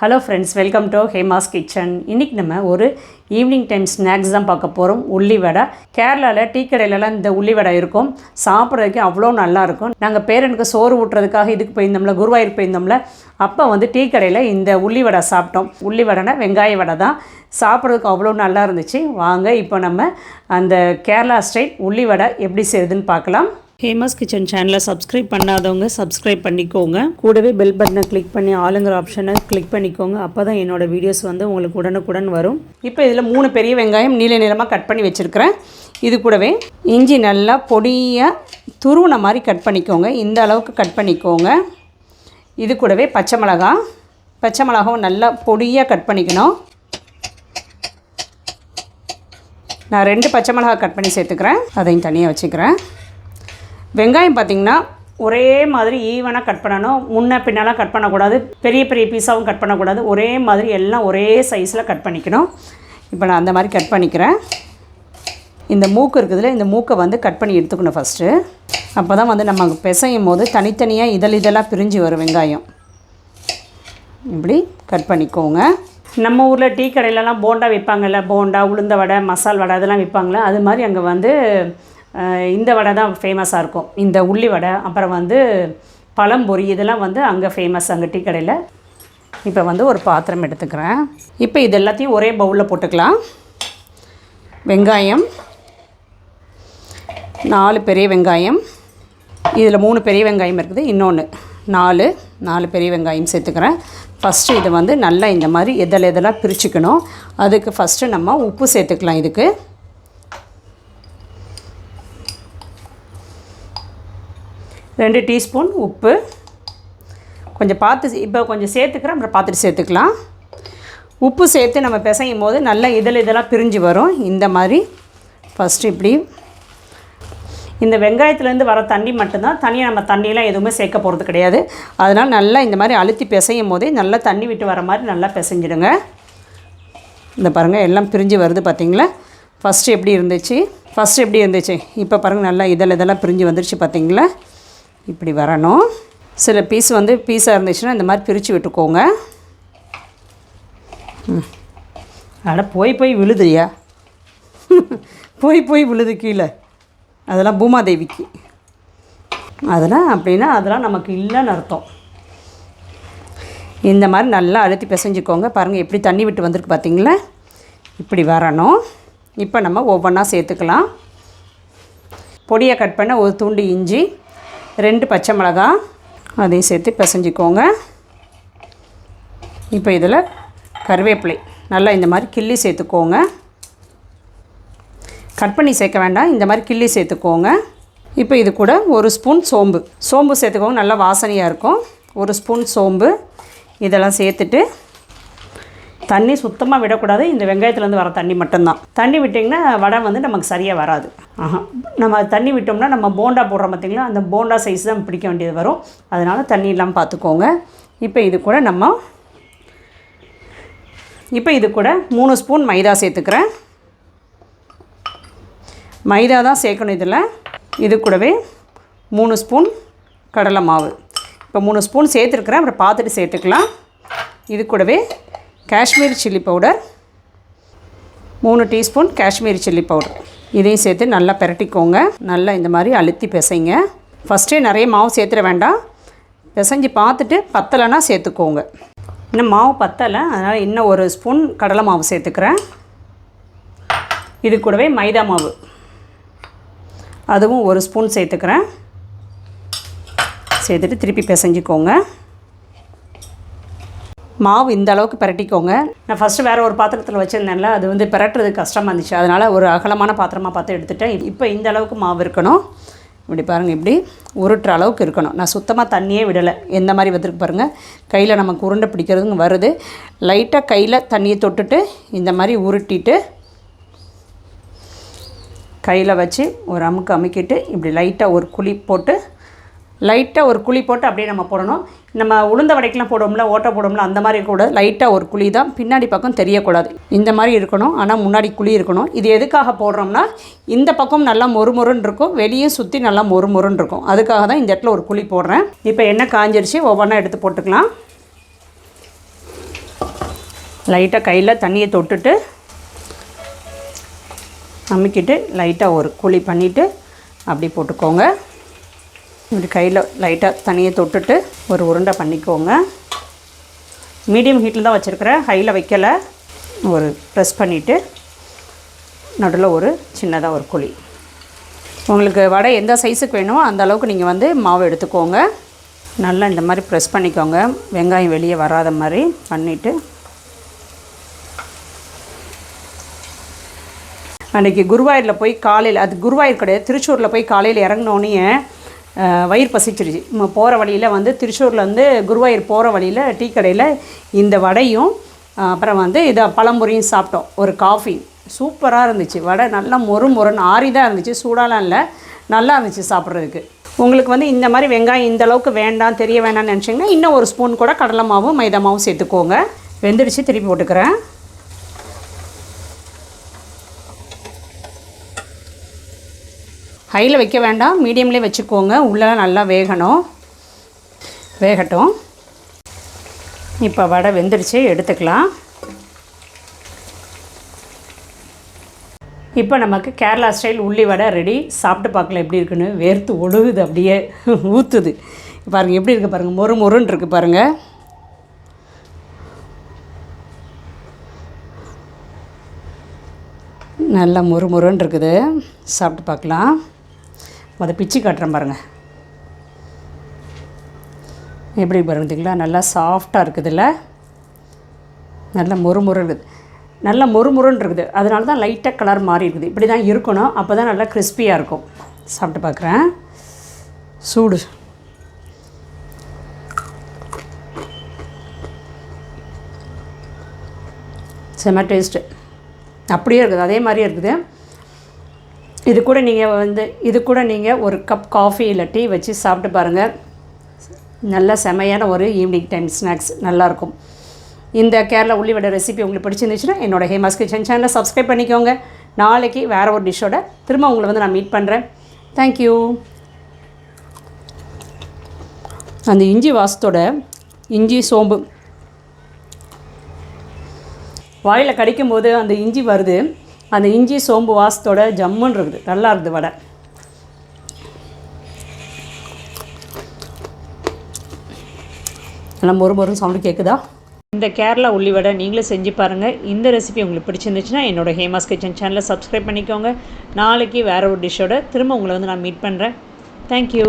Hello friends welcome to Hema's kitchen இன்றைக்கி நம்ம ஒரு ஈவினிங் டைம் ஸ்நாக்ஸ் தான் பார்க்க போகிறோம் உள்ளி வடை. கேரளாவில் டீ கடையிலலாம் இந்த உள்ளி வடை இருக்கும். சாப்பிட்றதுக்கு அவ்வளோ நல்லாயிருக்கும் நாங்கள் பேரனுக்கு சோறு ஊட்டுறதுக்காக இதுக்கு போயிருந்தோம்ல குருவாயூர் போயிருந்தோம்ல அப்போ வந்து டீ கடையில் இந்த உள்ளி வடை சாப்பிட்டோம். உள்ளி வடைனா வெங்காய வடை தான். சாப்பிட்றதுக்கு அவ்வளோ நல்லா இருந்துச்சு. வாங்க இப்போ நம்ம அந்த கேரளா ஸ்டைல் உள்ளி வடை எப்படி செய்யுதுன்னு பார்க்கலாம். ஹேமஸ் கிச்சன் சேனலை சப்ஸ்கிரைப் பண்ணாதவங்க சப்ஸ்கிரைப் பண்ணிக்கோங்க. கூடவே பெல் பட்டனை கிளிக் பண்ணி ஆளுங்கிற ஆப்ஷனை கிளிக் பண்ணிக்கோங்க. அப்போ தான் என்னோடய வீடியோஸ் வந்து உங்களுக்கு உடனுக்குடன் வரும். இப்போ இதில் மூணு பெரிய வெங்காயம் நீல நீளமாக கட் பண்ணி வச்சுருக்கிறேன். இது கூடவே இஞ்சி நல்லா பொடியாக துருவின மாதிரி கட் பண்ணிக்கோங்க. இந்த அளவுக்கு கட் பண்ணிக்கோங்க. இது கூடவே பச்சை மிளகா. பச்சை மிளகாவும் நல்லா பொடியாக கட் பண்ணிக்கணும். நான் ரெண்டு பச்சை மிளகா கட் பண்ணி சேர்த்துக்கிறேன். அதையும் தனியாக வச்சுக்கிறேன். வெங்காயம் பார்த்திங்கன்னா ஒரே மாதிரி ஈவனாக கட் பண்ணணும். முன்ன பின்னெல்லாம் கட் பண்ணக்கூடாது. பெரிய பெரிய பீஸாகவும் கட் பண்ணக்கூடாது. ஒரே மாதிரி எல்லாம் ஒரே சைஸில் கட் பண்ணிக்கணும். இப்போ நான் அந்த மாதிரி கட் பண்ணிக்கிறேன். இந்த மூக்கு இருக்குதுல இந்த மூக்கை வந்து கட் பண்ணி எடுத்துக்கணும் ஃபஸ்ட்டு அப்போ தான் வந்து நம்ம பிசையும் போது தனித்தனியாக இதழ் இதெல்லாம் பிரிஞ்சு வரும் வெங்காயம். இப்படி கட் பண்ணிக்கோங்க. நம்ம ஊரில் டீ கடையிலலாம் போண்டா விற்பாங்கல்ல. போண்டா உளுந்த வடை மசால் வடை அதெல்லாம் விற்பாங்களே அது மாதிரி அங்கே வந்து இந்த வடை தான் ஃபேமஸாக இருக்கும். இந்த உள்ளி வடை அப்புறம் வந்து பழம்பொரி இதெல்லாம் வந்து அங்கே ஃபேமஸ் அங்கே டீ கடையில். இப்போ வந்து ஒரு பாத்திரம் எடுத்துக்கிறேன். இப்போ இது எல்லாத்தையும் ஒரே பவுலில் போட்டுக்கலாம். வெங்காயம் நாலு பெரிய வெங்காயம். இதில் மூணு பெரிய வெங்காயம் இருக்குது இன்னொன்று நாலு நாலு பெரிய வெங்காயம் சேர்த்துக்கிறேன். ஃபஸ்ட்டு இது வந்து நல்லா இந்த மாதிரி எதில் எதெல்லாம் பிரிச்சுக்கணும். அதுக்கு ஃபஸ்ட்டு நம்ம உப்பு சேர்த்துக்கலாம் இதுக்கு. ரெண்டு டீஸ்பூன் உப்பு. கொஞ்சம் பார்த்து இப்போ கொஞ்சம் சேர்த்துக்கிறேன் அப்புறம் பார்த்துட்டு சேர்த்துக்கலாம். உப்பு சேர்த்து நம்ம பிசையும் போது நல்லா இதழ் இதெல்லாம் பிரிஞ்சு வரும். இந்த மாதிரி ஃபஸ்ட்டு இப்படி. இந்த வெங்காயத்துலேருந்து வர தண்ணி மட்டும்தான் தனியாக நம்ம தண்ணியெலாம் எதுவுமே சேர்க்க போகிறது கிடையாது. அதனால் நல்லா இந்த மாதிரி அழுத்தி பிசையும் போதே நல்லா தண்ணி விட்டு வர மாதிரி நல்லா பிசைஞ்சிடுங்க. இந்த பாருங்கள் எல்லாம் பிரிஞ்சு வருது பார்த்திங்களா ஃபஸ்ட்டு எப்படி இருந்துச்சு? ஃபஸ்ட்டு எப்படி இருந்துச்சு? இப்போ பாருங்கள் நல்லா இதழ் இதெல்லாம் பிரிஞ்சு வந்துருச்சு பார்த்திங்களா இப்படி வரணும். சில பீஸ் வந்து பீஸாக இருந்துச்சுன்னா இந்த மாதிரி பிரித்து விட்டுக்கோங்க. ம். அட போய் போய் விழுதுயா போய் போய் விழுது கீழே. அதெல்லாம் பூமாதேவிக்கு. அதெல்லாம் அப்படின்னா அதெல்லாம் நமக்கு இல்லைன்னு அர்த்தம். இந்த மாதிரி நல்லா அழுத்தி பிசைஞ்சுக்கோங்க. பாருங்கள் எப்படி தண்ணி விட்டு வந்திருக்கு பார்த்தீங்களா இப்படி வரணும். இப்போ நம்ம ஒவ்வொன்றா சேர்த்துக்கலாம். பொடியை கட் பண்ண ஒரு துண்டு இஞ்சி ரெண்டு பச்சை மிளகா அதையும் சேர்த்து பிசைஞ்சிக்கோங்க. இப்போ இதில் கருவேப்பிலை நல்லா இந்த மாதிரி கிள்ளி சேர்த்துக்கோங்க. கட் பண்ணி சேர்க்க வேண்டாம் இந்த மாதிரி கிள்ளி சேர்த்துக்கோங்க. இப்போ இது கூட ஒரு ஸ்பூன் சோம்பு. சோம்பு சேர்த்துக்கோங்க நல்லா வாசனையாக இருக்கும். ஒரு ஸ்பூன் சோம்பு இதெல்லாம் சேர்த்துட்டு தண்ணி சுத்தமாக விடக்கூடாது. இந்த வெங்காயத்துலேருந்து வர தண்ணி மட்டும்தான். தண்ணி விட்டிங்கன்னா வடை வந்து நமக்கு சரியாக வராது. ஆஹா. நம்ம தண்ணி விட்டோம்னா நம்ம போண்டா போடுறோம் பார்த்திங்களா? அந்த போண்டா சைஸ் தான் பிடிக்க வேண்டியது வரும். அதனால் தண்ணி இல்லாமல் பார்த்துக்கோங்க. இப்போ இது கூட நம்ம இப்போ இது கூட மூணு ஸ்பூன் மைதா சேர்த்துக்கிறேன். மைதா தான் சேர்க்கணும் இதில். இது கூடவே மூணு ஸ்பூன் கடலை மாவு. இப்போ மூணு ஸ்பூன் சேர்த்துருக்குறேன். அப்புறம் பார்த்துட்டு சேர்த்துக்கலாம். இது கூடவே காஷ்மீரி சில்லி பவுடர் மூணு டீஸ்பூன் காஷ்மீரி சில்லி பவுடர். இதையும் சேர்த்து நல்லா பிரட்டிக்கோங்க. நல்லா இந்த மாதிரி அழுத்தி பிசைங்க. ஃபஸ்ட்டே நிறைய மாவு சேர்த்துட வேண்டாம். பிசைஞ்சு பார்த்துட்டு பத்தலைன்னா சேர்த்துக்கோங்க. இன்னும் மாவு பத்தலை அதனால் இன்னும் ஒரு ஸ்பூன் கடலை மாவு சேர்த்துக்கிறேன். இது கூடவே மைதா மாவு. அதுவும் ஒரு ஸ்பூன் சேர்த்துக்கிறேன். சேர்த்துட்டு திருப்பி பிசைஞ்சிக்கோங்க. மாவு இந்த அளவுக்கு பிரட்டிக்கோங்க. நான் ஃபஸ்ட்டு வேறு ஒரு பாத்திரத்தில் வச்சுருந்தேன்ல அது வந்து பிரட்டுறது கஷ்டமாக இருந்துச்சு. அதனால் ஒரு அகலமான பாத்திரமாக பார்த்து எடுத்துட்டேன். இப்போ இந்த அளவுக்கு மாவு இருக்கணும். இப்படி பாருங்கள் இப்படி உருட்டுற அளவுக்கு இருக்கணும். நான் சுத்தமாக தண்ணியே விடலை. எந்த மாதிரி வந்துருக்கு பாருங்கள் கையில் நமக்கு உருண்டை பிடிக்கிறதுங்க வருது. லைட்டாக கையில் தண்ணியை தொட்டுட்டு இந்த மாதிரி உருட்டிட்டு கையில் வச்சு ஒரு அமுக்கு அமுக்கிட்டு இப்படி லைட்டாக ஒரு குழி போட்டு லைட்டாக ஒரு குழி போட்டு அப்படியே நம்ம போடணும். நம்ம உளுந்த வடைக்கெலாம் போடுவோம்ல ஓட்டை போடுவோம்ல அந்த மாதிரி இருக்கக்கூடாது லைட்டாக ஒரு குழி தான் பின்னாடி பக்கம் தெரியக்கூடாது. இந்த மாதிரி இருக்கணும் ஆனால் முன்னாடி குழி இருக்கணும். இது எதுக்காக போடுறோம்னா இந்த பக்கம் நல்லா மொறுமொருன்னு இருக்கும் வெளியே சுற்றி நல்லா மொறுமொருன்னு இருக்கும். அதுக்காக தான் இந்த இடத்துல ஒரு குழி போடுறேன். இப்போ எண்ணெய் காஞ்சிருச்சு ஒவ்வொன்றா எடுத்து போட்டுக்கலாம். லைட்டாக கையில் தண்ணியை தொட்டுட்டு அமுக்கிட்டு லைட்டாக ஒரு குழி பண்ணிவிட்டு அப்படி போட்டுக்கோங்க. இப்படி கையில் லைட்டாக தனியை தொட்டுட்டு ஒரு உருண்டை பண்ணிக்கோங்க. மீடியம் ஹீட்டில் தான் வச்சுருக்கிறேன் ஹையில் வைக்கலை. ஒரு ப்ரெஸ் பண்ணிவிட்டு நடுவில் ஒரு சின்னதாக ஒரு குழி. உங்களுக்கு வடை எந்த சைஸுக்கு வேணுமோ அந்த அளவுக்கு நீங்கள் வந்து மாவு எடுத்துக்கோங்க. நல்லா இந்த மாதிரி ப்ரெஸ் பண்ணிக்கோங்க. வெங்காயம் வெளியே வராத மாதிரி பண்ணிவிட்டு அன்றைக்கி குருவாயூரில் போய் காலையில் அது குருவாயூர் கிடையாது திருச்சூரில் போய் காலையில் இறங்கினோன்னே வயிறு பசிச்சிருச்சு. போகிற வழியில் வந்து திருச்சூரில் வந்து குருவாயூர் போகிற வழியில் டீ கடையில் இந்த வடையும் அப்புறம் வந்து இதை பழம்புரியும் சாப்பிட்டோம். ஒரு காஃபி சூப்பராக இருந்துச்சு. வடை நல்லா மொறு மொறுன்னு ஆறி தான் இருந்துச்சு. சூடாலாம் இல்லை. நல்லா இருந்துச்சு சாப்பிட்றதுக்கு. உங்களுக்கு வந்து இந்த மாதிரி வெங்காயம் இந்த அளவுக்கு வேண்டாம் தெரிய வேண்டாம்னு நினச்சிங்கன்னா இன்னும் ஒரு ஸ்பூன் கூட கடலை மாவும் மைதா மாவும் சேர்த்துக்கோங்க. வெந்துடுச்சு திருப்பி போட்டுக்கிறேன். ஹையில் வைக்க வேண்டாம் மீடியம்லேயே வச்சுக்கோங்க. உள்ளெல்லாம் நல்லா வேகணும். வேகட்டும். இப்போ வடை வெந்துடுச்சு எடுத்துக்கலாம். இப்போ நமக்கு கேரளா ஸ்டைல் உள்ளி வடை ரெடி. சாப்பிட்டு பார்க்கலாம் எப்படி இருக்குன்னு. வேர்த்து ஒழுகுது அப்படியே ஊற்றுது பாருங்கள் எப்படி இருக்குது பாருங்கள் மொறு மொறுன்னு இருக்குது பாருங்கள் நல்லா மொறு மொறுன்னு இருக்குது. சாப்பிட்டு பார்க்கலாம். அதை பிச்சு காட்டுறேன் பாருங்கள் எப்படி பாருங்களா நல்லா சாஃப்டாக இருக்குதுல்ல? நல்லா மொறு இருக்குது. நல்லா மொறு இருக்குது. அதனால தான் லைட்டாக கலர் மாறி இருக்குது. இப்படி தான் இருக்கணும். அப்போ தான் நல்லா கிறிஸ்பியாக இருக்கும். சாப்பிட்டு பார்க்குறேன். சூடு. செம டேஸ்ட்டு அப்படியே இருக்குது. அதே மாதிரியே இருக்குது. இது கூட நீங்கள் வந்து இது கூட நீங்கள் ஒரு கப் காஃபி இல்லை டீ வச்சு சாப்பிட்டு பாருங்கள் நல்ல செமையான ஒரு ஈவினிங் டைம் ஸ்நாக்ஸ் நல்லாயிருக்கும் இந்த கேரளா உள்ளிவடை ரெசிபி உங்களுக்கு பிடிச்சிருந்துச்சுன்னா என்னோட ஹேமாஸ் கிச்சன் சேனலை சப்ஸ்கிரைப் பண்ணிக்கோங்க. நாளைக்கு வேறு ஒரு டிஷ்ஷோட திரும்ப உங்களை வந்து நான் மீட் பண்ணுறேன் தேங்க்யூ அந்த இஞ்சி வாசத்தோட இஞ்சி சோம்பு. வாயில் கடிக்கும்போது அந்த இஞ்சி வருது. அந்த இஞ்சி சோம்பு வாசத்தோட ஜம்முன்னு இருக்குது. நல்லா இருக்குது வடை. நல்லா மொறு மொறும் சவுண்டு கேட்குதா இந்த கேரளா உள்ளி வடை நீங்களும் செஞ்சு பாருங்கள் இந்த ரெசிபி உங்களுக்கு பிடிச்சிருந்துச்சுன்னா என்னோட ஹேமாஸ் கிச்சன் சேனலை சப்ஸ்கிரைப் பண்ணிக்கோங்க. நாளைக்கு வேறு ஒரு டிஷ்ஷோட திரும்ப உங்களை வந்து நான் மீட் பண்ணுறேன் தேங்க்யூ